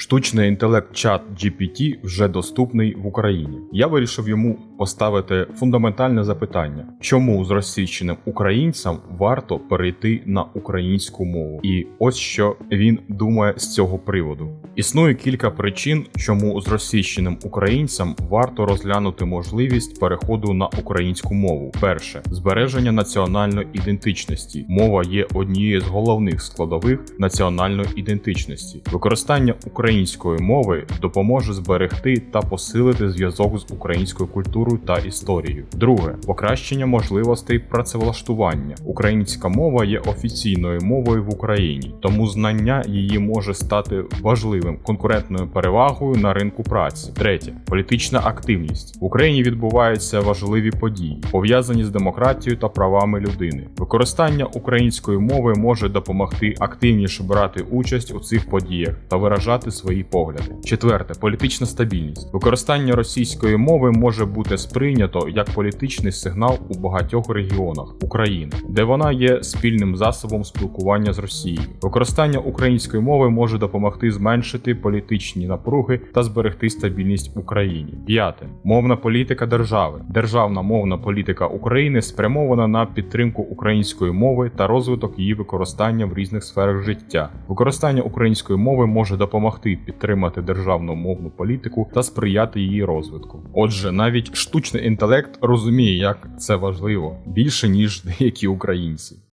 Штучний інтелект чат GPT вже доступний в Україні. Я вирішив йому поставити фундаментальне запитання: чому з російщеним українцям варто перейти на українську мову? І ось що він думає з цього приводу. Існує кілька причин, чому з російщеним українцям варто розглянути можливість переходу на українську мову. Перше збереження національної ідентичності. Мова є однією з головних складових національної ідентичності. Використання української мови допоможе зберегти та посилити зв'язок з українською культурою та історією. Друге покращення можливостей працевлаштування. Українська мова є офіційною мовою в Україні, тому знання її може стати важливим конкурентною перевагою на ринку праці. Третє політична активність в Україні відбуваються важливі події, пов'язані з демократією та правами людини. Використання української мови може допомогти активніше брати участь у цих подіях та виражати свої погляди. Четверте політична стабільність. Використання російської мови може бути сприйнято як політичний сигнал у багатьох регіонах України, де вона є спільним засобом спілкування з Росією. Використання української мови може допомогти зменшити політичні напруги та зберегти стабільність в Україні. П'яте мовна політика держави. Державна мовна політика України спрямована на підтримку української мови та розвиток її використання в різних сферах життя. Використання української мови може допомогти підтримати державну мовну політику та сприяти її розвитку. Отже, навіть штучний інтелект розуміє, як це важливо більше ніж деякі українці.